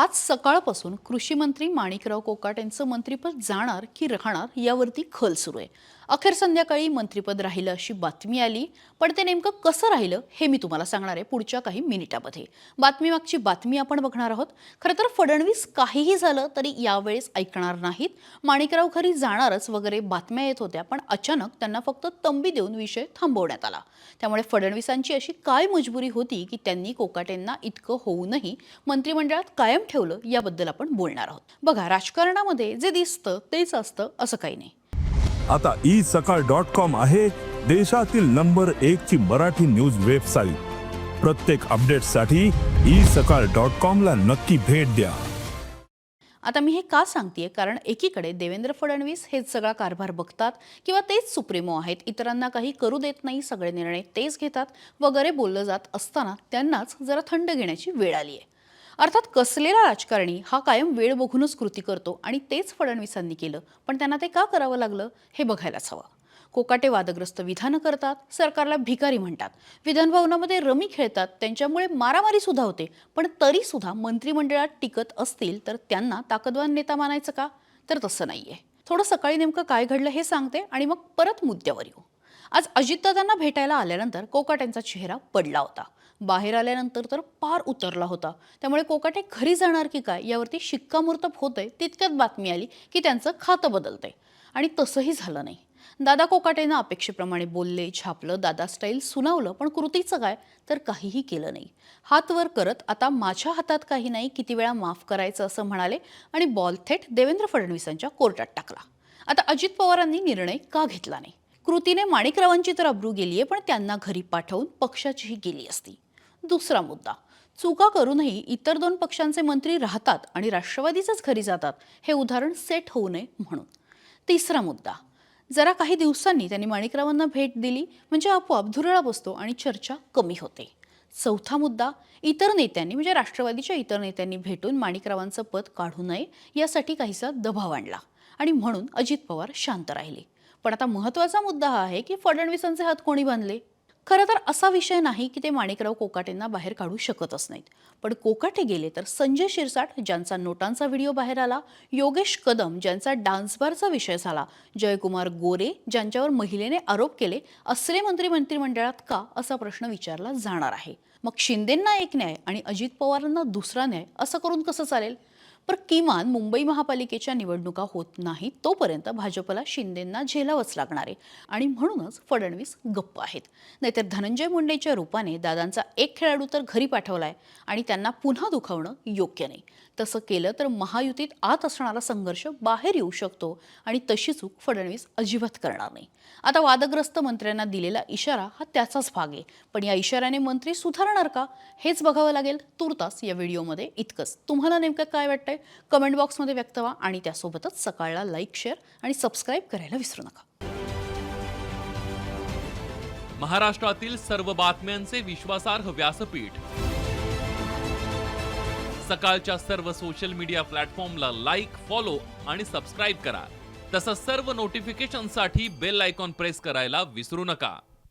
आज सकाळपासून कृषी मंत्री माणिकराव कोकाट यांचं मंत्रिपद जाणार की राहणार यावरती खल सुरू आहे. अखेर संध्याकाळी मंत्रिपद राहिलं अशी बातमी आली. पण ते नेमकं कसं राहिलं हे मी तुम्हाला सांगणार आहे पुढच्या काही मिनिटामध्ये. बातमीमागची बातमी आपण बघणार आहोत. खरं तर फडणवीस काहीही झालं तरी यावेळेस ऐकणार नाहीत. माणिकराव घरी जाणारच वगैरे बातम्या येत होत्या पण अचानक त्यांना फक्त तंबी देऊन विषय थांबवण्यात आला. त्यामुळे फडणवीसांची अशी काय मजबुरी होती की त्यांनी कोकाटेंना इतकं होऊनही मंत्रिमंडळात कायम ठेवलं याबद्दल आपण बोलणार आहोत. बघा राजकारणामध्ये जे दिसतं तेच असतं असं काही नाही. आता ई सकाळ डॉट कॉम आहे देशातील नंबर एक ची मराठी न्यूज वेबसाईट. प्रत्येक अपडेटसाठी ई सकाळ डॉट कॉम ला नक्की भेट द्या. आता मी हे का सांगतेय? कारण एकीकडे देवेंद्र फडणवीस हेच सगळा कारभार बघतात किंवा तेच सुप्रीमो आहेत इतरांना काही करू देत नाही सगळे निर्णय तेच घेतात वगैरे बोललं जात असताना त्यांनाच जरा थंड घेण्याची वेळ आली आहे अर्थात कसलेला राजकारणी हा कायम वेळ बघूनच कृती करतो आणि तेच फडणवीसांनी केलं. पण त्यांना ते का करावं लागलं हे बघायलाच हवं. कोकाटे वादग्रस्त विधानं करतात सरकारला भिकारी म्हणतात. विधानभवनामध्ये रमी खेळतात त्यांच्यामुळे मारामारी सुद्धा होते. पण तरी सुद्धा मंत्रिमंडळात टिकत असतील तर त्यांना ताकदवान नेता मानायचं का? तर तसं नाहीये. थोडं सकाळी नेमकं काय घडलं हे सांगते आणि मग परत मुद्द्यावर येऊ. आज अजितदादांना भेटायला आल्यानंतर कोकाट्यांचा चेहरा पडला होता. बाहेर आल्यानंतर तर पार उतरला होता. त्यामुळे कोकाटे घरी जाणार की काय यावरती शिक्कामोर्तब होतंय तितक्यात बातमी आली की त्यांचं खातं बदलतंय. आणि तसंही झालं नाही. दादा कोकाटेनं अपेक्षेप्रमाणे बोलले छापलं दादा स्टाईल सुनावलं पण कृतीचं काय? तर काहीही केलं नाही. हात वर करत आता माझ्या हातात काही नाही किती वेळा माफ करायचं असं म्हणाले आणि बॉल थेट देवेंद्र फडणवीसांच्या कोर्टात टाकला. आता अजित पवारांनी निर्णय का घेतला नाही? कृतीने माणिकरावांची तर अब्रू गेली आहे पण त्यांना घरी पाठवून पक्षाचीही गेली असती. दुसरा मुद्दा. चुका करूनही इतर दोन पक्षांचे मंत्री राहतात आणि राष्ट्रवादीचंच घरी जातात हे उदाहरण सेट होऊ नये म्हणून. तिसरा मुद्दा. जरा काही दिवसांनी त्यांनी माणिकरावांना भेट दिली म्हणजे आपोआप धुरळा बसतो आणि चर्चा कमी होते. चौथा मुद्दा. इतर नेत्यांनी म्हणजे राष्ट्रवादीच्या इतर नेत्यांनी भेटून माणिकरावांचं पद काढू नये यासाठी काहीसा दबाव आणला. आणि म्हणून अजित पवार शांत राहिले. पण आता महत्त्वाचा मुद्दा हा आहे की फडणवीसांचे हात कोणी बांधले? खरं तर असा विषय नाही की ते माणिकराव कोकाटेंना बाहेर काढू शकतच नाहीत. पण कोकाटे गेले तर संजय शिरसाट ज्यांचा नोटांचा व्हिडिओ बाहेर आला योगेश कदम ज्यांचा डान्सबारचा विषय झाला जयकुमार गोरे ज्यांच्यावर महिलेने आरोप केले असले मंत्री मंत्रिमंडळात का असा प्रश्न विचारला जाणार आहे? मग शिंदेंना एक न्याय आणि अजित पवारांना दुसरा न्याय असं करून कसं चालेल? पण किमान मुंबई महापालिकेच्या निवडणुका होत नाहीत तोपर्यंत भाजपला शिंदेंना झेलावंच लागणार आहे. आणि म्हणूनच फडणवीस गप्प आहेत. नाहीतर धनंजय मुंडेच्या रूपाने दादांचा एक खेळाडू तर घरी पाठवलाय आणि त्यांना पुन्हा दुखावणं योग्य नाही. तसं केलं तर महायुतीत आत असणारा संघर्ष बाहेर येऊ शकतो आणि तशी चूक फडणवीस अजिबात करणार नाही. आता वादग्रस्त मंत्र्यांना दिलेला इशारा हा त्याचाच भाग आहे. पण या इशाऱ्याने मंत्री सुधारणार का? हेच बघावं लागेल. तुर्तास या व्हिडिओमध्ये इतकंच. तुम्हाला नेमकं काय वाटतंय? कमेंट बॉक्समध्ये व्यक्त व्हा आणि त्यासोबतच सकाळला लाईक शेअर आणि सबस्क्राईब करायला विसरू नका. महाराष्ट्रातील सर्व बातम्यांचे विश्वासार्ह व्यासपीठ. सकाळच्या सर्व सोशल मीडिया प्लॅटफॉर्मला लाईक फॉलो आणि सबस्क्राईब करा. तसंच सर्व नोटिफिकेशनसाठी बेल आयकॉन प्रेस करायला विसरू नका.